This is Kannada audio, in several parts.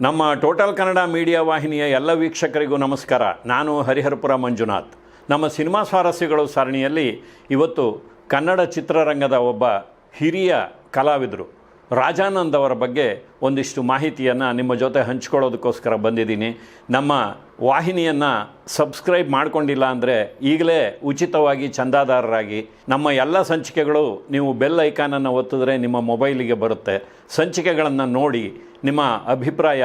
ನಮ್ಮ ಟೋಟಲ್ ಕನ್ನಡ ಮೀಡಿಯಾ ವಾಹಿನಿಯ ಎಲ್ಲ ವೀಕ್ಷಕರಿಗೂ ನಮಸ್ಕಾರ. ನಾನು ಹರಿಹರಪುರ ಮಂಜುನಾಥ್. ನಮ್ಮ ಸಿನಿಮಾ ಸ್ವಾರಸ್ಯಗಳು ಸರಣಿಯಲ್ಲಿ ಇವತ್ತು ಕನ್ನಡ ಚಿತ್ರರಂಗದ ಒಬ್ಬ ಹಿರಿಯ ಕಲಾವಿದರು. ರಾಜಾನಂದ್ ಅವರ ಬಗ್ಗೆ ಒಂದಿಷ್ಟು ಮಾಹಿತಿಯನ್ನು ನಿಮ್ಮ ಜೊತೆ ಹಂಚ್ಕೊಳ್ಳೋದಕ್ಕೋಸ್ಕರ ಬಂದಿದ್ದೀನಿ. ನಮ್ಮ ವಾಹಿನಿಯನ್ನು ಸಬ್ಸ್ಕ್ರೈಬ್ ಮಾಡಿಕೊಂಡಿಲ್ಲ ಅಂದರೆ ಈಗಲೇ ಉಚಿತವಾಗಿ ಚಂದಾದಾರರಾಗಿ ನಮ್ಮ ಎಲ್ಲ ಸಂಚಿಕೆಗಳು ನೀವು ಬೆಲ್ ಐಕಾನನ್ನು ಒತ್ತಿದ್ರೆ ನಿಮ್ಮ ಮೊಬೈಲಿಗೆ ಬರುತ್ತೆ. ಸಂಚಿಕೆಗಳನ್ನು ನೋಡಿ ನಿಮ್ಮ ಅಭಿಪ್ರಾಯ,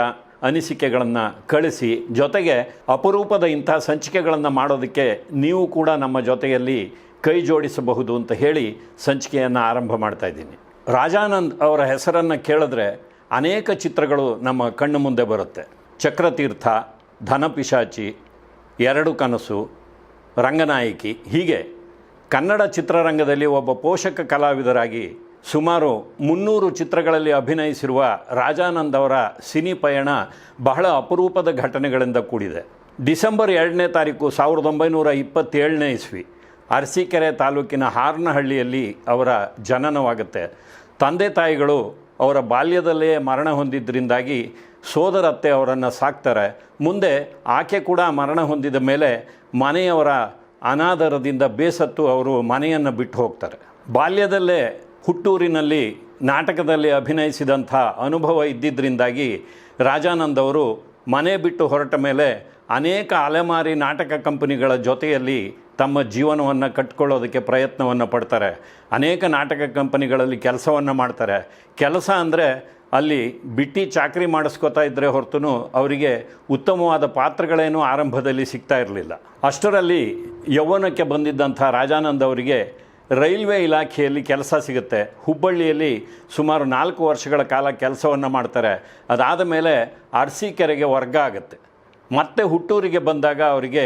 ಅನಿಸಿಕೆಗಳನ್ನು ಕಳಿಸಿ. ಜೊತೆಗೆ ಅಪರೂಪದ ಇಂಥ ಸಂಚಿಕೆಗಳನ್ನು ಮಾಡೋದಕ್ಕೆ ನೀವು ಕೂಡ ನಮ್ಮ ಜೊತೆಯಲ್ಲಿ ಕೈ ಜೋಡಿಸಬಹುದು ಅಂತ ಹೇಳಿ ಸಂಚಿಕೆಯನ್ನು ಆರಂಭ ಮಾಡ್ತಾ ಇದ್ದೀನಿ. ರಾಜಾನಂದ್ ಅವರ ಹೆಸರನ್ನು ಕೇಳಿದ್ರೆ ಅನೇಕ ಚಿತ್ರಗಳು ನಮ್ಮ ಕಣ್ಣು ಮುಂದೆ ಬರುತ್ತೆ. ಚಕ್ರತೀರ್ಥ, ಧನಪಿಶಾಚಿ, ಎರಡು ಕನಸು, ರಂಗನಾಯಕಿ, ಹೀಗೆ. ಕನ್ನಡ ಚಿತ್ರರಂಗದಲ್ಲಿ ಒಬ್ಬ ಪೋಷಕ ಕಲಾವಿದರಾಗಿ ಸುಮಾರು ಮುನ್ನೂರು ಚಿತ್ರಗಳಲ್ಲಿ ಅಭಿನಯಿಸಿರುವ ರಾಜಾನಂದ್ ಅವರ ಸಿನಿ ಪಯಣ ಬಹಳ ಅಪರೂಪದ ಘಟನೆಗಳಿಂದ ಕೂಡಿದೆ. ಡಿಸೆಂಬರ್ ಎರಡನೇ ತಾರೀಕು ಸಾವಿರದ ಒಂಬೈನೂರ ಇಪ್ಪತ್ತೇಳನೇ ಇಸ್ವಿ. ಅರಸೀಕೆರೆ ತಾಲೂಕಿನ ಹಾರನಹಳ್ಳಿಯಲ್ಲಿ ಅವರ ಜನನವಾಗುತ್ತೆ. ತಂದೆ ತಾಯಿಗಳು ಅವರ ಬಾಲ್ಯದಲ್ಲೇ ಮರಣ ಹೊಂದಿದ್ದರಿಂದಾಗಿ ಸೋದರತ್ತೆ ಅವರನ್ನು ಸಾಕ್ತಾರೆ. ಮುಂದೆ ಆಕೆ ಕೂಡ ಮರಣ ಹೊಂದಿದ ಮೇಲೆ ಮನೆಯವರ ಅನಾದರದಿಂದ ಬೇಸತ್ತು ಅವರು ಮನೆಯನ್ನು ಬಿಟ್ಟು ಹೋಗ್ತಾರೆ. ಬಾಲ್ಯದಲ್ಲೇ ಹುಟ್ಟೂರಿನಲ್ಲಿ ನಾಟಕದಲ್ಲಿ ಅಭಿನಯಿಸಿದಂಥ ಅನುಭವ ಇದ್ದಿದ್ದರಿಂದಾಗಿ ರಾಜಾನಂದ್ ಅವರು ಮನೆ ಬಿಟ್ಟು ಹೊರಟ ಮೇಲೆ ಅನೇಕ ಅಲೆಮಾರಿ ನಾಟಕ ಕಂಪನಿಗಳ ಜೊತೆಯಲ್ಲಿ ತಮ್ಮ ಜೀವನವನ್ನು ಕಟ್ಕೊಳ್ಳೋದಕ್ಕೆ ಪ್ರಯತ್ನವನ್ನು ಪಡ್ತಾರೆ. ಅನೇಕ ನಾಟಕ ಕಂಪನಿಗಳಲ್ಲಿ ಕೆಲಸವನ್ನು ಮಾಡ್ತಾರೆ. ಕೆಲಸ ಅಂದರೆ ಅಲ್ಲಿ ಬಿಟ್ಟು ಚಾಕರಿ ಮಾಡಿಸ್ಕೋತಾ ಇದ್ದರೆ ಹೊರತು ಅವರಿಗೆ ಉತ್ತಮವಾದ ಪಾತ್ರಗಳೇನೂ ಆರಂಭದಲ್ಲಿ ಸಿಗ್ತಾ ಇರಲಿಲ್ಲ. ಅಷ್ಟರಲ್ಲಿ ಯೌವನಕ್ಕೆ ಬಂದಿದ್ದಂಥ ರಾಜಾನಂದ್ ಅವರಿಗೆ ರೈಲ್ವೆ ಇಲಾಖೆಯಲ್ಲಿ ಕೆಲಸ ಸಿಗುತ್ತೆ. ಹುಬ್ಬಳ್ಳಿಯಲ್ಲಿ ಸುಮಾರು ನಾಲ್ಕು ವರ್ಷಗಳ ಕಾಲ ಕೆಲಸವನ್ನು ಮಾಡ್ತಾರೆ. ಅದಾದ ಮೇಲೆ ಅರಸೀಕೆರೆಗೆ ವರ್ಗ ಆಗುತ್ತೆ. ಮತ್ತೆ ಹುಟ್ಟೂರಿಗೆ ಬಂದಾಗ ಅವರಿಗೆ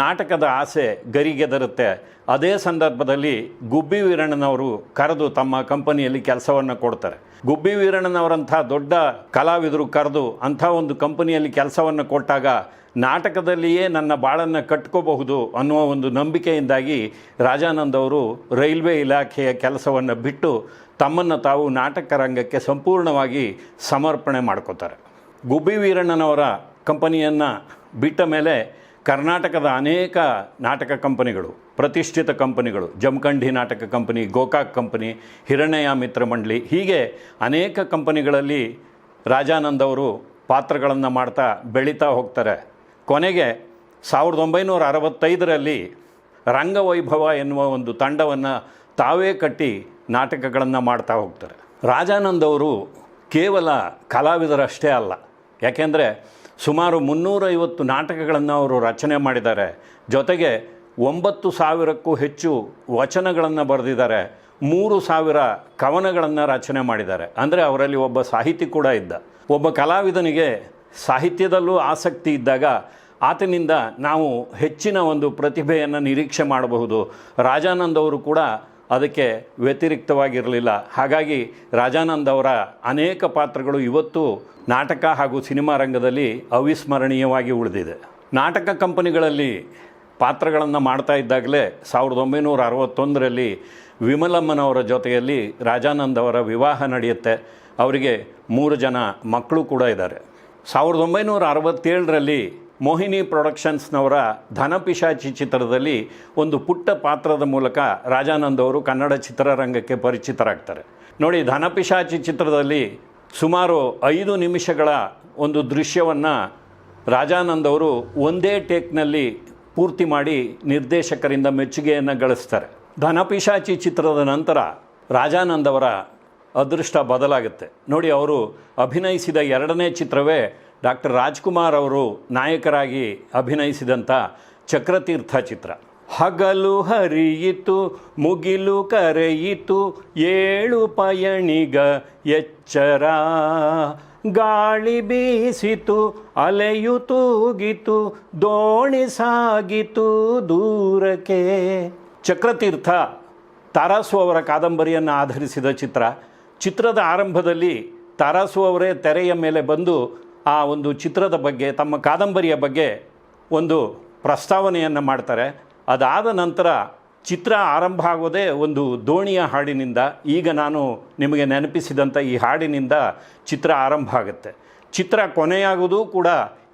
ನಾಟಕದ ಆಸೆ ಗರಿಗೆದರುತ್ತೆ. ಅದೇ ಸಂದರ್ಭದಲ್ಲಿ ಗುಬ್ಬಿ ವೀರಣ್ಣನವರು ಕರೆದು ತಮ್ಮ ಕಂಪನಿಯಲ್ಲಿ ಕೆಲಸವನ್ನು ಕೊಡ್ತಾರೆ. ಗುಬ್ಬಿ ವೀರಣ್ಣನವರಂಥ ದೊಡ್ಡ ಕಲಾವಿದರು ಕರೆದು ಅಂಥ ಒಂದು ಕಂಪನಿಯಲ್ಲಿ ಕೆಲಸವನ್ನು ಕೊಟ್ಟಾಗ ನಾಟಕದಲ್ಲಿಯೇ ನನ್ನ ಬಾಳನ್ನು ಕಟ್ಕೋಬಹುದು ಅನ್ನುವ ಒಂದು ನಂಬಿಕೆಯಿಂದಾಗಿ ರಾಜಾನಂದ್ ಅವರು ರೈಲ್ವೆ ಇಲಾಖೆಯ ಕೆಲಸವನ್ನು ಬಿಟ್ಟು ತಮ್ಮನ್ನು ತಾವು ನಾಟಕ ರಂಗಕ್ಕೆ ಸಂಪೂರ್ಣವಾಗಿ ಸಮರ್ಪಣೆ ಮಾಡ್ಕೋತಾರೆ. ಗುಬ್ಬಿ ವೀರಣ್ಣನವರ ಕಂಪನಿಯನ್ನು ಬಿಟ್ಟ ಮೇಲೆ ಕರ್ನಾಟಕದ ಅನೇಕ ನಾಟಕ ಕಂಪನಿಗಳು, ಪ್ರತಿಷ್ಠಿತ ಕಂಪನಿಗಳು, ಜಮಖಂಡಿ ನಾಟಕ ಕಂಪನಿ, ಗೋಕಾಕ್ ಕಂಪನಿ ಹಿರಣ್ಯ ಮಿತ್ರ ಮಂಡಳಿ, ಹೀಗೆ ಅನೇಕ ಕಂಪನಿಗಳಲ್ಲಿ ರಾಜಾನಂದ್ ಅವರು ಪಾತ್ರಗಳನ್ನು ಮಾಡ್ತಾ ಬೆಳೀತಾ ಹೋಗ್ತಾರೆ. ಕೊನೆಗೆ ಸಾವಿರದ ಒಂಬೈನೂರ ಅರವತ್ತೈದರಲ್ಲಿ ರಂಗವೈಭವ ಎನ್ನುವ ಒಂದು ತಂಡವನ್ನು ತಾವೇ ಕಟ್ಟಿ ನಾಟಕಗಳನ್ನು ಮಾಡ್ತಾ ಹೋಗ್ತಾರೆ. ರಾಜಾನಂದ್ ಅವರು ಕೇವಲ ಕಲಾವಿದರಷ್ಟೇ ಅಲ್ಲ. ಯಾಕೆಂದರೆ ಸುಮಾರು ಮುನ್ನೂರೈವತ್ತು ನಾಟಕಗಳನ್ನು ಅವರು ರಚನೆ ಮಾಡಿದ್ದಾರೆ. ಜೊತೆಗೆ ಒಂಬತ್ತು ಸಾವಿರಕ್ಕೂ ಹೆಚ್ಚು ವಚನಗಳನ್ನು ಬರೆದಿದ್ದಾರೆ. ಮೂರು ಸಾವಿರ ಕವನಗಳನ್ನು ರಚನೆ ಮಾಡಿದ್ದಾರೆ. ಅಂದರೆ ಅವರಲ್ಲಿ ಒಬ್ಬ ಸಾಹಿತಿ ಕೂಡ ಇದ್ದ. ಒಬ್ಬ ಕಲಾವಿದನಿಗೆ ಸಾಹಿತ್ಯದಲ್ಲೂ ಆಸಕ್ತಿ ಇದ್ದಾಗ ಆತನಿಂದ ನಾವು ಹೆಚ್ಚಿನ ಒಂದು ಪ್ರತಿಭೆಯನ್ನು ನಿರೀಕ್ಷೆ ಮಾಡಬಹುದು. ರಾಜಾನಂದ್ ಅವರು ಕೂಡ ಅದಕ್ಕೆ ವ್ಯತಿರಿಕ್ತವಾಗಿರಲಿಲ್ಲ. ಹಾಗಾಗಿ ರಾಜಾನಂದ್ ಅವರ ಅನೇಕ ಪಾತ್ರಗಳು ಇವತ್ತು ನಾಟಕ ಹಾಗೂ ಸಿನಿಮಾ ರಂಗದಲ್ಲಿ ಅವಿಸ್ಮರಣೀಯವಾಗಿ ಉಳಿದಿದೆ. ನಾಟಕ ಕಂಪನಿಗಳಲ್ಲಿ ಪಾತ್ರಗಳನ್ನು ಮಾಡ್ತಾ ಇದ್ದಾಗಲೇ ಸಾವಿರದ ಒಂಬೈನೂರ ಅರವತ್ತೊಂದರಲ್ಲಿ ವಿಮಲಮ್ಮನವರ ಜೊತೆಯಲ್ಲಿ ರಾಜಾನಂದ್ ಅವರ ವಿವಾಹ ನಡೆಯುತ್ತೆ. ಅವರಿಗೆ ಮೂರು ಜನ ಮಕ್ಕಳು ಕೂಡ ಇದ್ದಾರೆ. ಸಾವಿರದ ಒಂಬೈನೂರ ಅರವತ್ತೇಳರಲ್ಲಿ ಮೋಹಿನಿ ಪ್ರೊಡಕ್ಷನ್ಸ್ನವರ ಧನಪಿಶಾಚಿ ಚಿತ್ರದಲ್ಲಿ ಒಂದು ಪುಟ್ಟ ಪಾತ್ರದ ಮೂಲಕ ರಾಜಾನಂದ್ ಅವರು ಕನ್ನಡ ಚಿತ್ರರಂಗಕ್ಕೆ ಪರಿಚಿತರಾಗ್ತಾರೆ. ನೋಡಿ, ಧನಪಿಶಾಚಿ ಚಿತ್ರದಲ್ಲಿ ಸುಮಾರು ಐದು ನಿಮಿಷಗಳ ಒಂದು ದೃಶ್ಯವನ್ನು ರಾಜಾನಂದ್ ಅವರು ಒಂದೇ ಟೇಕ್ನಲ್ಲಿ ಪೂರ್ತಿ ಮಾಡಿ ನಿರ್ದೇಶಕರಿಂದ ಮೆಚ್ಚುಗೆಯನ್ನು ಗಳಿಸ್ತಾರೆ. ಧನಪಿಶಾಚಿ ಚಿತ್ರದ ನಂತರ ರಾಜಾನಂದ್ ಅವರ ಅದೃಷ್ಟ ಬದಲಾಗುತ್ತೆ. ನೋಡಿ, ಅವರು ಅಭಿನಯಿಸಿದ ಎರಡನೇ ಚಿತ್ರವೇ ಡಾಕ್ಟರ್ ರಾಜ್ಕುಮಾರ್ ಅವರು ನಾಯಕರಾಗಿ ಅಭಿನಯಿಸಿದಂಥ ಚಕ್ರತೀರ್ಥ ಚಿತ್ರ. ಹಗಲು ಹರಿಯಿತು, ಮುಗಿಲು ಕರೆಯಿತು, ಏಳು ಪಯಣಿಗ ಎಚ್ಚರ. ಗಾಳಿ ಬೀಸಿತು, ಅಲೆಯು ತೂಗಿತು, ದೋಣಿ ಸಾಗಿತು ದೂರಕ್ಕೆ. ಚಕ್ರತೀರ್ಥ ತಾರಾಸು ಅವರ ಕಾದಂಬರಿಯನ್ನು ಆಧರಿಸಿದ ಚಿತ್ರ. ಚಿತ್ರದ ಆರಂಭದಲ್ಲಿ ತಾರಾಸು ಅವರೇ ತೆರೆಯ ಮೇಲೆ ಬಂದು ಆ ಒಂದು ಚಿತ್ರದ ಬಗ್ಗೆ, ತಮ್ಮ ಕಾದಂಬರಿಯ ಬಗ್ಗೆ ಒಂದು ಪ್ರಸ್ತಾವನೆಯನ್ನು ಮಾಡ್ತಾರೆ. ಅದಾದ ನಂತರ ಚಿತ್ರ ಆರಂಭ ಆಗೋದೇ ಒಂದು ದೋಣಿಯ ಹಾಡಿನಿಂದ, ಈಗ ನಾನು ನಿಮಗೆ ನೆನಪಿಸಿದಂಥ ಈ ಹಾಡಿನಿಂದ ಚಿತ್ರ ಆರಂಭ ಆಗುತ್ತೆ. ಚಿತ್ರ ಕೊನೆಯಾಗೋದು ಕೂಡ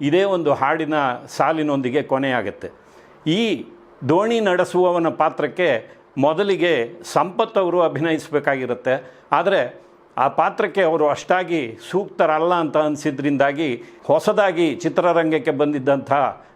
ಇದೇ ಒಂದು ಹಾಡಿನ ಸಾಲಿನೊಂದಿಗೆ ಕೊನೆಯಾಗುತ್ತೆ. ಈ ದೋಣಿ ನಡೆಸುವವನ ಪಾತ್ರಕ್ಕೆ ಮೊದಲಿಗೆ ಸಂಪತ್ ಅವರು ಅಭಿನಯಿಸಬೇಕಾಗಿರುತ್ತೆ. ಆದರೆ ಆ ಪಾತ್ರಕ್ಕೆ ಅವರು ಅಷ್ಟಾಗಿ ಸೂಕ್ತರಲ್ಲ ಅಂತ ಅನಿಸಿದ್ರಿಂದಾಗಿ ಹೊಸದಾಗಿ ಚಿತ್ರರಂಗಕ್ಕೆ ಬಂದಿದ್ದಂಥ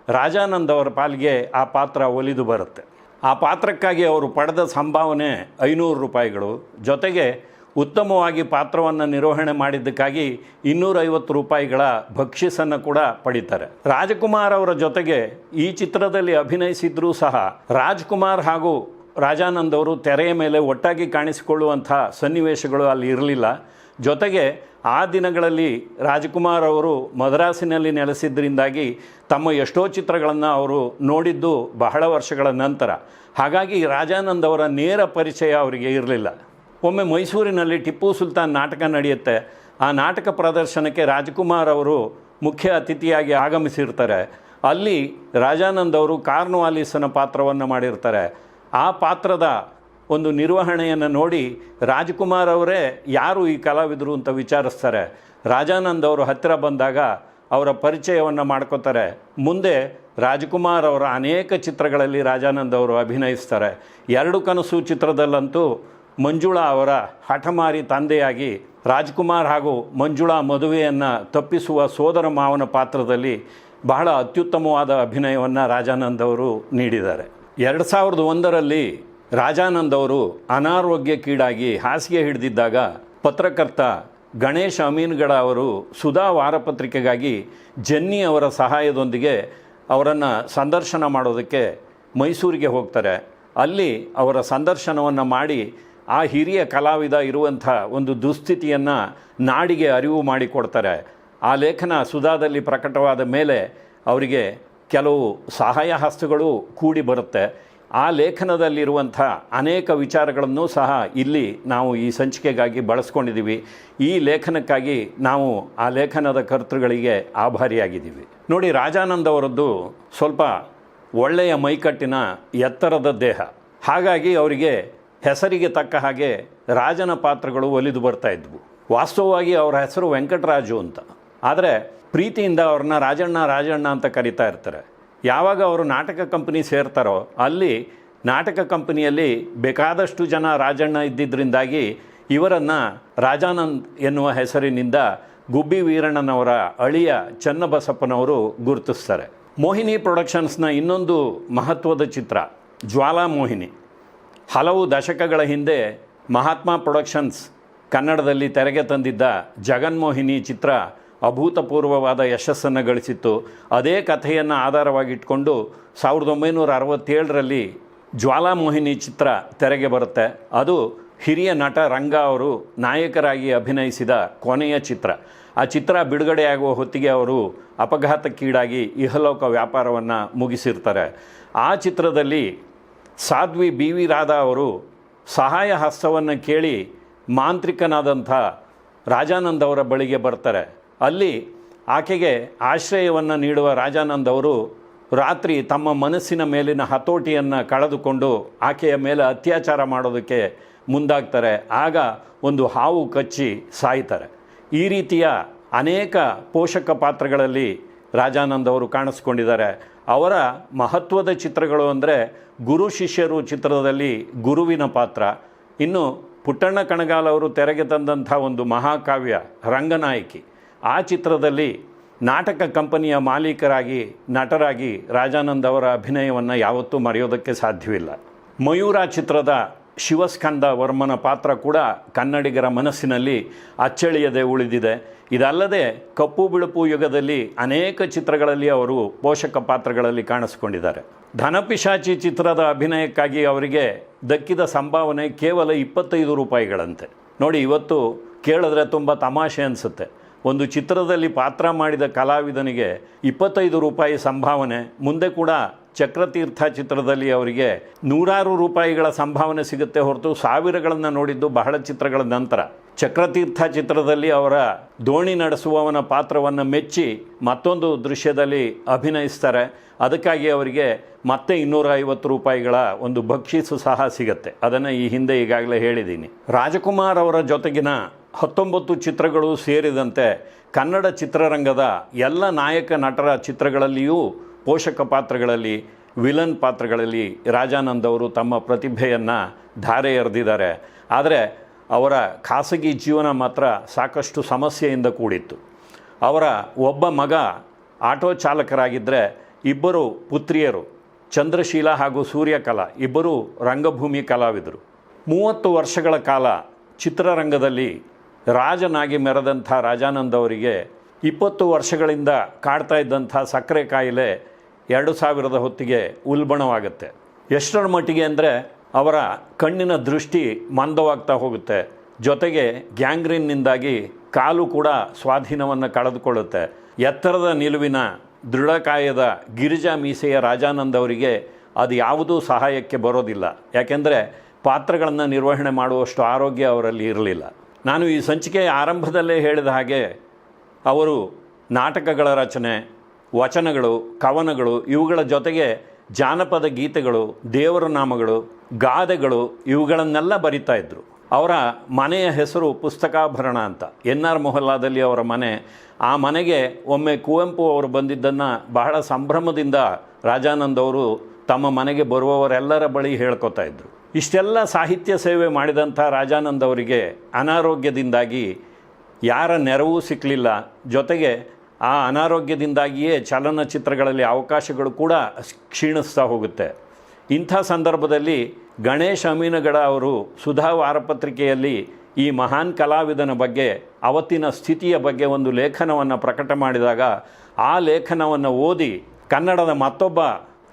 ರಾಜಾನಂದ್ ಅವರ ಪಾಲಿಗೆ ಆ ಪಾತ್ರ ಒಲಿದು ಬರುತ್ತೆ. ಆ ಪಾತ್ರಕ್ಕಾಗಿ ಅವರು ಪಡೆದ ಸಂಭಾವನೆ ಐನೂರು ರೂಪಾಯಿಗಳು. ಜೊತೆಗೆ ಉತ್ತಮವಾಗಿ ಪಾತ್ರವನ್ನು ನಿರ್ವಹಣೆ ಮಾಡಿದ್ದಕ್ಕಾಗಿ ಇನ್ನೂರೈವತ್ತು ರೂಪಾಯಿಗಳ ಭಕ್ಷಿಸನ್ನು ಕೂಡ ಪಡಿತಾರೆ. ರಾಜಕುಮಾರ್ ಅವರ ಜೊತೆಗೆ ಈ ಚಿತ್ರದಲ್ಲಿ ಅಭಿನಯಿಸಿದ್ರೂ ಸಹ ರಾಜ್ಕುಮಾರ್ ಹಾಗೂ ರಾಜಾನಂದ್ ಅವರು ತೆರೆಯ ಮೇಲೆ ಒಟ್ಟಾಗಿ ಕಾಣಿಸಿಕೊಳ್ಳುವಂಥ ಸನ್ನಿವೇಶಗಳು ಅಲ್ಲಿ ಇರಲಿಲ್ಲ. ಜೊತೆಗೆ ಆ ದಿನಗಳಲ್ಲಿ ರಾಜಕುಮಾರ್ ಅವರು ಮದ್ರಾಸಿನಲ್ಲಿ ನೆಲೆಸಿದ್ದರಿಂದಾಗಿ ತಮ್ಮ ಎಷ್ಟೋ ಚಿತ್ರಗಳನ್ನು ಅವರು ನೋಡಿದ್ದು ಬಹಳ ವರ್ಷಗಳ ನಂತರ. ಹಾಗಾಗಿ ರಾಜಾನಂದ್ ಅವರ ನೇರ ಪರಿಚಯ ಅವರಿಗೆ ಇರಲಿಲ್ಲ. ಒಮ್ಮೆ ಮೈಸೂರಿನಲ್ಲಿ ಟಿಪ್ಪು ಸುಲ್ತಾನ್ ನಾಟಕ ನಡೆಯುತ್ತೆ. ಆ ನಾಟಕ ಪ್ರದರ್ಶನಕ್ಕೆ ರಾಜ್ಕುಮಾರ್ ಅವರು ಮುಖ್ಯ ಅತಿಥಿಯಾಗಿ ಆಗಮಿಸಿರ್ತಾರೆ. ಅಲ್ಲಿ ರಾಜಾನಂದ್ ಅವರು ಕಾರ್ನ್ವಾಲಿಸನ ಪಾತ್ರವನ್ನು ಮಾಡಿರ್ತಾರೆ. ಆ ಪಾತ್ರದ ಒಂದು ನಿರ್ವಹಣೆಯನ್ನು ನೋಡಿ ರಾಜ್ಕುಮಾರ್ ಅವರೇ ಯಾರು ಈ ಕಲಾವಿದರು ಅಂತ ವಿಚಾರಿಸ್ತಾರೆ. ರಾಜಾನಂದ್ ಅವರು ಹತ್ತಿರ ಬಂದಾಗ ಅವರ ಪರಿಚಯವನ್ನು ಮಾಡ್ಕೋತಾರೆ. ಮುಂದೆ ರಾಜ್ಕುಮಾರ್ ಅವರ ಅನೇಕ ಚಿತ್ರಗಳಲ್ಲಿ ರಾಜಾನಂದ್ ಅವರು ಅಭಿನಯಿಸ್ತಾರೆ. ಎರಡು ಕನಸು ಚಿತ್ರದಲ್ಲಂತೂ ಮಂಜುಳಾ ಅವರ ಹಠಮಾರಿ ತಂದೆಯಾಗಿ ರಾಜ್ಕುಮಾರ್ ಹಾಗೂ ಮಂಜುಳಾ ಮದುವೆಯನ್ನು ತಪ್ಪಿಸುವ ಸೋದರ ಮಾವನ ಪಾತ್ರದಲ್ಲಿ ಬಹಳ ಅತ್ಯುತ್ತಮವಾದ ಅಭಿನಯವನ್ನು ರಾಜಾನಂದ್ ಅವರು ನೀಡಿದ್ದಾರೆ. ಎರಡು ಸಾವಿರದ ಒಂದರಲ್ಲಿ ರಾಜಾನಂದ್ ಅವರು ಅನಾರೋಗ್ಯಕ್ಕೀಡಾಗಿ ಹಾಸಿಗೆ ಹಿಡಿದಿದ್ದಾಗ ಪತ್ರಕರ್ತ ಗಣೇಶ್ ಅಮೀನ್ಗಡ ಅವರು ಸುಧಾ ವಾರಪತ್ರಿಕೆಗಾಗಿ ಜನ್ನಿ ಅವರ ಸಹಾಯದೊಂದಿಗೆ ಅವರನ್ನು ಸಂದರ್ಶನ ಮಾಡೋದಕ್ಕೆ ಮೈಸೂರಿಗೆ ಹೋಗ್ತಾರೆ. ಅಲ್ಲಿ ಅವರ ಸಂದರ್ಶನವನ್ನು ಮಾಡಿ ಆ ಹಿರಿಯ ಕಲಾವಿದ ಇರುವಂಥ ಒಂದು ದುಸ್ಥಿತಿಯನ್ನು ನಾಡಿಗೆ ಅರಿವು ಮಾಡಿಕೊಡ್ತಾರೆ. ಆ ಲೇಖನ ಸುಧಾದಲ್ಲಿ ಪ್ರಕಟವಾದ ಮೇಲೆ ಅವರಿಗೆ ಕೆಲವು ಸಹಾಯ ಹಸ್ತಗಳು ಕೂಡಿ ಬರುತ್ತೆ. ಆ ಲೇಖನದಲ್ಲಿರುವಂಥ ಅನೇಕ ವಿಚಾರಗಳನ್ನು ಸಹ ಇಲ್ಲಿ ನಾವು ಈ ಸಂಚಿಕೆಗಾಗಿ ಬಳಸ್ಕೊಂಡಿದ್ದೀವಿ. ಈ ಲೇಖನಕ್ಕಾಗಿ ನಾವು ಆ ಲೇಖನದ ಕರ್ತೃಗಳಿಗೆ ಆಭಾರಿಯಾಗಿದ್ದೀವಿ. ನೋಡಿ, ರಾಜಾನಂದ್ ಅವರದ್ದು ಸ್ವಲ್ಪ ಒಳ್ಳೆಯ ಮೈಕಟ್ಟಿನ ಎತ್ತರದ ದೇಹ. ಹಾಗಾಗಿ ಅವರಿಗೆ ಹೆಸರಿಗೆ ತಕ್ಕ ಹಾಗೆ ರಾಜನ ಪಾತ್ರಗಳು ಒಲಿದು ಬರ್ತಾ ಇದ್ವು. ವಾಸ್ತವವಾಗಿ ಅವರ ಹೆಸರು ವೆಂಕಟರಾಜು ಅಂತ. ಆದರೆ ಪ್ರೀತಿಯಿಂದ ಅವ್ರನ್ನ ರಾಜಣ್ಣ ರಾಜಣ್ಣ ಅಂತ ಕರಿತಾ ಇರ್ತಾರೆ. ಯಾವಾಗ ಅವರು ನಾಟಕ ಕಂಪನಿ ಸೇರ್ತಾರೋ ಅಲ್ಲಿ ನಾಟಕ ಕಂಪನಿಯಲ್ಲಿ ಬೇಕಾದಷ್ಟು ಜನ ರಾಜಣ್ಣ ಇದ್ದಿದ್ದರಿಂದಾಗಿ ಇವರನ್ನು ರಾಜಾನಂದ್ ಎನ್ನುವ ಹೆಸರಿನಿಂದ ಗುಬ್ಬಿ ವೀರಣ್ಣನವರ ಅಳಿಯ ಚನ್ನಬಸಪ್ಪನವರು ಗುರುತಿಸ್ತಾರೆ. ಮೋಹಿನಿ ಪ್ರೊಡಕ್ಷನ್ಸ್ನ ಇನ್ನೊಂದು ಮಹತ್ವದ ಚಿತ್ರ ಜ್ವಾಲಾಮೋಹಿನಿ ಹಲವು ದಶಕಗಳ ಹಿಂದೆ ಮಹಾತ್ಮ ಪ್ರೊಡಕ್ಷನ್ಸ್ ಕನ್ನಡದಲ್ಲಿ ತೆರೆಗೆ ತಂದಿದ್ದ ಜಗನ್ಮೋಹಿನಿ ಚಿತ್ರ ಅಭೂತಪೂರ್ವವಾದ ಯಶಸ್ಸನ್ನು ಗಳಿಸಿತ್ತು. ಅದೇ ಕಥೆಯನ್ನು ಆಧಾರವಾಗಿಟ್ಕೊಂಡು ಸಾವಿರದ ಒಂಬೈನೂರ ಅರವತ್ತೇಳರಲ್ಲಿ ಜ್ವಾಲಾಮೋಹಿನಿ ಚಿತ್ರ ತೆರೆಗೆ ಬರುತ್ತೆ. ಅದು ಹಿರಿಯ ನಟ ರಂಗ ಅವರು ನಾಯಕರಾಗಿ ಅಭಿನಯಿಸಿದ ಕೊನೆಯ ಚಿತ್ರ. ಆ ಚಿತ್ರ ಬಿಡುಗಡೆಯಾಗುವ ಹೊತ್ತಿಗೆ ಅವರು ಅಪಘಾತಕ್ಕೀಡಾಗಿ ಇಹಲೋಕ ವ್ಯಾಪಾರವನ್ನು ಮುಗಿಸಿರ್ತಾರೆ. ಆ ಚಿತ್ರದಲ್ಲಿ ಸಾಧ್ವಿ ಬಿ ವಿ ರಾಧಾ ಅವರು ಸಹಾಯ ಹಸ್ತವನ್ನು ಕೇಳಿ ಮಾಂತ್ರಿಕನಾದಂಥ ರಾಜಾನಂದ್ ಅವರ ಬಳಿಗೆ ಬರ್ತಾರೆ. ಅಲ್ಲಿ ಆಕೆಗೆ ಆಶ್ರಯವನ್ನು ನೀಡುವ ರಾಜಾನಂದ್ ಅವರು ರಾತ್ರಿ ತಮ್ಮ ಮನಸ್ಸಿನ ಮೇಲಿನ ಹತೋಟಿಯನ್ನು ಕಳೆದುಕೊಂಡು ಆಕೆಯ ಮೇಲೆ ಅತ್ಯಾಚಾರ ಮಾಡೋದಕ್ಕೆ ಮುಂದಾಗ್ತಾರೆ. ಆಗ ಒಂದು ಹಾವು ಕಚ್ಚಿ ಸಾಯ್ತಾರೆ. ಈ ರೀತಿಯ ಅನೇಕ ಪೋಷಕ ಪಾತ್ರಗಳಲ್ಲಿ ರಾಜಾನಂದ್ ಅವರು ಕಾಣಿಸ್ಕೊಂಡಿದ್ದಾರೆ. ಅವರ ಮಹತ್ವದ ಚಿತ್ರಗಳು ಅಂದರೆ ಗುರು ಶಿಷ್ಯರು ಚಿತ್ರದಲ್ಲಿ ಗುರುವಿನ ಪಾತ್ರ. ಇನ್ನು ಪುಟ್ಟಣ್ಣ ಕಣಗಾಲ್ ಅವರು ತೆರೆಗೆ ತಂದಂಥ ಒಂದು ಮಹಾಕಾವ್ಯ ರಂಗನಾಯಕಿ. ಆ ಚಿತ್ರದಲ್ಲಿ ನಾಟಕ ಕಂಪನಿಯ ಮಾಲೀಕರಾಗಿ, ನಟರಾಗಿ ರಾಜಾನಂದ್ ಅವರ ಅಭಿನಯವನ್ನು ಯಾವತ್ತೂ ಮರೆಯೋದಕ್ಕೆ ಸಾಧ್ಯವಿಲ್ಲ. ಮಯೂರ ಚಿತ್ರದ ಶಿವಸ್ಕಂದ ವರ್ಮನ ಪಾತ್ರ ಕೂಡ ಕನ್ನಡಿಗರ ಮನಸ್ಸಿನಲ್ಲಿ ಅಚ್ಚಳಿಯದೆ ಉಳಿದಿದೆ. ಇದಲ್ಲದೆ ಕಪ್ಪು ಬಿಳುಪು ಯುಗದಲ್ಲಿ ಅನೇಕ ಚಿತ್ರಗಳಲ್ಲಿ ಅವರು ಪೋಷಕ ಪಾತ್ರಗಳಲ್ಲಿ ಕಾಣಿಸಿಕೊಂಡಿದ್ದಾರೆ. ಧನಪಿಶಾಚಿ ಚಿತ್ರದ ಅಭಿನಯಕ್ಕಾಗಿ ಅವರಿಗೆ ದಕ್ಕಿದ ಸಂಭಾವನೆ ಕೇವಲ ಇಪ್ಪತ್ತೈದು ರೂಪಾಯಿಗಳಂತೆ. ನೋಡಿ, ಇವತ್ತು ಕೇಳಿದ್ರೆ ತುಂಬ ತಮಾಷೆ ಅನಿಸುತ್ತೆ. ಒಂದು ಚಿತ್ರದಲ್ಲಿ ಪಾತ್ರ ಮಾಡಿದ ಕಲಾವಿದನಿಗೆ ಇಪ್ಪತ್ತೈದು ರೂಪಾಯಿ ಸಂಭಾವನೆ, ಮುಂದೆ ಕೂಡ ಚಕ್ರತೀರ್ಥ ಚಿತ್ರದಲ್ಲಿ ಅವರಿಗೆ ನೂರಾರು ರೂಪಾಯಿಗಳ ಸಂಭಾವನೆ ಸಿಗುತ್ತೆ ಹೊರತು ಸಾವಿರಗಳನ್ನು ನೋಡಿದ್ದು ಬಹಳ ಚಿತ್ರಗಳ ನಂತರ. ಚಕ್ರತೀರ್ಥ ಚಿತ್ರದಲ್ಲಿ ಅವರ ದೋಣಿ ನಡೆಸುವವನ ಪಾತ್ರವನ್ನು ಮೆಚ್ಚಿ ಮತ್ತೊಂದು ದೃಶ್ಯದಲ್ಲಿ ಅಭಿನಯಿಸ್ತಾರೆ. ಅದಕ್ಕಾಗಿ ಅವರಿಗೆ ಮತ್ತೆ ಇನ್ನೂರ ಐವತ್ತು ರೂಪಾಯಿಗಳ ಒಂದು ಬಕ್ಷೀಸು ಸಹ ಸಿಗುತ್ತೆ. ಅದನ್ನು ಈ ಹಿಂದೆ ಈಗಾಗಲೇ ಹೇಳಿದ್ದೀನಿ. ರಾಜಕುಮಾರ್ ಅವರ ಜೊತೆಗಿನ ಹತ್ತೊಂಬತ್ತು ಚಿತ್ರಗಳು ಸೇರಿದಂತೆ ಕನ್ನಡ ಚಿತ್ರರಂಗದ ಎಲ್ಲ ನಾಯಕ ನಟರ ಚಿತ್ರಗಳಲ್ಲಿಯೂ ಪೋಷಕ ಪಾತ್ರಗಳಲ್ಲಿ, ವಿಲನ್ ಪಾತ್ರಗಳಲ್ಲಿ ರಾಜಾನಂದ್ ಅವರು ತಮ್ಮ ಪ್ರತಿಭೆಯನ್ನು ಧಾರೆ ಎರೆದಿದ್ದಾರೆ. ಆದರೆ ಅವರ ಖಾಸಗಿ ಜೀವನ ಮಾತ್ರ ಸಾಕಷ್ಟು ಸಮಸ್ಯೆಯಿಂದ ಕೂಡಿತ್ತು. ಅವರ ಒಬ್ಬ ಮಗ ಆಟೋ ಚಾಲಕರಾಗಿದ್ದರೆ ಇಬ್ಬರು ಪುತ್ರಿಯರು, ಚಂದ್ರಶೀಲ ಹಾಗೂ ಸೂರ್ಯಕಲಾ, ಇಬ್ಬರೂ ರಂಗಭೂಮಿ ಕಲಾವಿದರು. ಮೂವತ್ತು ವರ್ಷಗಳ ಕಾಲ ಚಿತ್ರರಂಗದಲ್ಲಿ ರಾಜನಾಗಿ ಮೆರೆದಂಥ ರಾಜಾನಂದ್ ಅವರಿಗೆ ಇಪ್ಪತ್ತು ವರ್ಷಗಳಿಂದ ಕಾಡ್ತಾ ಇದ್ದಂಥ ಸಕ್ಕರೆ ಕಾಯಿಲೆ ಎರಡು ಸಾವಿರದ ಹೊತ್ತಿಗೆ ಉಲ್ಬಣವಾಗುತ್ತೆ. ಎಷ್ಟರ ಮಟ್ಟಿಗೆ ಅಂದರೆ ಅವರ ಕಣ್ಣಿನ ದೃಷ್ಟಿ ಮಂದವಾಗ್ತಾ ಹೋಗುತ್ತೆ. ಜೊತೆಗೆ ಗ್ಯಾಂಗ್ರೀನ್ನಿಂದಾಗಿ ಕಾಲು ಕೂಡ ಸ್ವಾಧೀನವನ್ನು ಕಳೆದುಕೊಳ್ಳುತ್ತೆ. ಎತ್ತರದ ನಿಲುವಿನ ದೃಢಕಾಯದ ಗಿರಿಜಾ ಮೀಸೆಯ ರಾಜಾನಂದ್ ಅವರಿಗೆ ಅದು ಯಾವುದೂ ಸಹಾಯಕ್ಕೆ ಬರೋದಿಲ್ಲ. ಯಾಕೆಂದರೆ ಪಾತ್ರಗಳನ್ನು ನಿರ್ವಹಣೆ ಮಾಡುವಷ್ಟು ಆರೋಗ್ಯ ಅವರಲ್ಲಿ ಇರಲಿಲ್ಲ. ನಾನು ಈ ಸಂಚಿಕೆಯ ಆರಂಭದಲ್ಲೇ ಹೇಳಿದ ಹಾಗೆ ಅವರು ನಾಟಕಗಳ ರಚನೆ, ವಚನಗಳು, ಕವನಗಳು ಇವುಗಳ ಜೊತೆಗೆ ಜಾನಪದ ಗೀತೆಗಳು ದೇವರ ನಾಮಗಳು ಗಾದೆಗಳು ಇವುಗಳನ್ನೆಲ್ಲ ಬರಿತಾ ಇದ್ದರು ಅವರ ಮನೆಯ ಹೆಸರು ಪುಸ್ತಕಾಭರಣ ಅಂತ. ಎನ್ ಆರ್ ಮೊಹಲ್ಲಾದಲ್ಲಿ ಅವರ ಮನೆ. ಆ ಮನೆಗೆ ಒಮ್ಮೆ ಕುವೆಂಪು ಅವರು ಬಂದಿದ್ದನ್ನು ಬಹಳ ಸಂಭ್ರಮದಿಂದ ರಾಜಾನಂದ್ ಅವರು ತಮ್ಮ ಮನೆಗೆ ಬರುವವರೆಲ್ಲರ ಬಳಿ ಹೇಳ್ಕೊತಾ ಇದ್ದರು ಇಷ್ಟೆಲ್ಲ ಸಾಹಿತ್ಯ ಸೇವೆ ಮಾಡಿದಂಥ ರಾಜಾನಂದ್ ಅವರಿಗೆ ಅನಾರೋಗ್ಯದಿಂದಾಗಿ ಯಾರ ನೆರವೂ ಸಿಕ್ಕಲಿಲ್ಲ ಜೊತೆಗೆ ಆ ಅನಾರೋಗ್ಯದಿಂದಾಗಿಯೇ ಚಲನಚಿತ್ರಗಳಲ್ಲಿ ಅವಕಾಶಗಳು ಕೂಡ ಕ್ಷೀಣಿಸ್ತಾ ಹೋಗುತ್ತೆ. ಇಂಥ ಸಂದರ್ಭದಲ್ಲಿ ಗಣೇಶ್ ಅಮೀನಗಡ ಅವರು ಸುಧಾ ವಾರಪತ್ರಿಕೆಯಲ್ಲಿ ಈ ಮಹಾನ್ ಕಲಾವಿದನ ಬಗ್ಗೆ, ಅವತ್ತಿನ ಸ್ಥಿತಿಯ ಬಗ್ಗೆ ಒಂದು ಲೇಖನವನ್ನು ಪ್ರಕಟ ಮಾಡಿದಾಗ, ಆ ಲೇಖನವನ್ನು ಓದಿ ಕನ್ನಡದ ಮತ್ತೊಬ್ಬ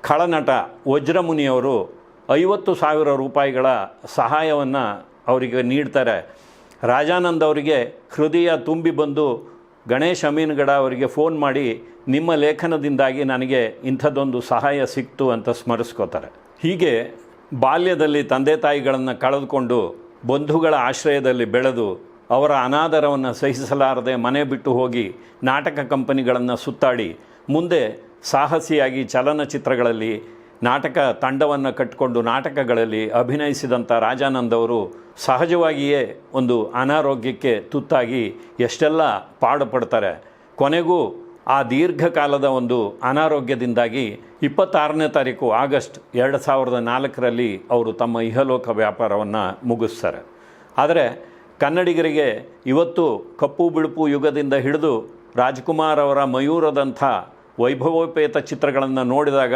ಖಳನಟ ವಜ್ರಮುನಿಯವರು ಐವತ್ತು ಸಾವಿರ ರೂಪಾಯಿಗಳ ಸಹಾಯವನ್ನು ಅವರಿಗೆ ನೀಡ್ತಾರೆ. ರಾಜಾನಂದ್ ಅವರಿಗೆ ಹೃದಯ ತುಂಬಿ ಬಂದು ಗಣೇಶ್ ಅಮೀನ್ಗಡ ಅವರಿಗೆ ಫೋನ್ ಮಾಡಿ ನಿಮ್ಮ ಲೇಖನದಿಂದಾಗಿ ನನಗೆ ಇಂಥದ್ದೊಂದು ಸಹಾಯ ಸಿಕ್ತು ಅಂತ ಸ್ಮರಿಸ್ಕೋತಾರೆ. ಹೀಗೆ ಬಾಲ್ಯದಲ್ಲಿ ತಂದೆ ತಾಯಿಗಳನ್ನು ಕಳೆದುಕೊಂಡು ಬಂಧುಗಳ ಆಶ್ರಯದಲ್ಲಿ ಬೆಳೆದು ಅವರ ಅನಾದರವನ್ನು ಸಹಿಸಲಾರದೆ ಮನೆ ಬಿಟ್ಟು ಹೋಗಿ ನಾಟಕ ಕಂಪನಿಗಳನ್ನು ಸುತ್ತಾಡಿ ಮುಂದೆ ಸಾಹಸಿಯಾಗಿ ಚಲನಚಿತ್ರಗಳಲ್ಲಿ ನಾಟಕ ತಂಡವನ್ನು ಕಟ್ಟಿಕೊಂಡು ನಾಟಕಗಳಲ್ಲಿ ಅಭಿನಯಿಸಿದಂಥ ರಾಜಾನಂದ್ ಅವರು ಸಹಜವಾಗಿಯೇ ಒಂದು ಅನಾರೋಗ್ಯಕ್ಕೆ ತುತ್ತಾಗಿ ಎಷ್ಟೆಲ್ಲ ಪಾಡು ಪಡ್ತಾರೆ. ಕೊನೆಗೂ ಆ ದೀರ್ಘಕಾಲದ ಒಂದು ಅನಾರೋಗ್ಯದಿಂದಾಗಿ ಇಪ್ಪತ್ತಾರನೇ ತಾರೀಕು ಆಗಸ್ಟ್ ಎರಡು ಸಾವಿರದ ನಾಲ್ಕರಲ್ಲಿ ಅವರು ತಮ್ಮ ಇಹಲೋಕ ವ್ಯಾಪಾರವನ್ನು ಮುಗಿಸ್ತಾರೆ. ಆದರೆ ಕನ್ನಡಿಗರಿಗೆ ಇವತ್ತು ಕಪ್ಪು ಬಿಳುಪು ಯುಗದಿಂದ ಹಿಡಿದು ರಾಜ್ಕುಮಾರ್ ಅವರ ಮಯೂರದಂಥ ವೈಭವೋಪೇತ ಚಿತ್ರಗಳನ್ನು ನೋಡಿದಾಗ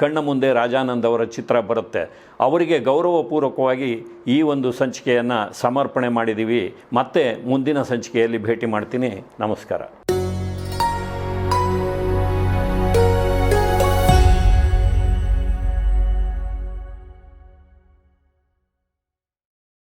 ಕಣ್ಣ ಮುಂದೆ ರಾಜಾನಂದ್ ಅವರ ಚಿತ್ರ ಬರುತ್ತೆ. ಅವರಿಗೆ ಗೌರವಪೂರ್ವಕವಾಗಿ ಈ ಒಂದು ಸಂಚಿಕೆಯನ್ನು ಸಮರ್ಪಣೆ ಮಾಡಿದ್ದೀವಿ ಮತ್ತೆ ಮುಂದಿನ ಸಂಚಿಕೆಯಲ್ಲಿ ಭೇಟಿ ಮಾಡ್ತೀನಿ. ನಮಸ್ಕಾರ.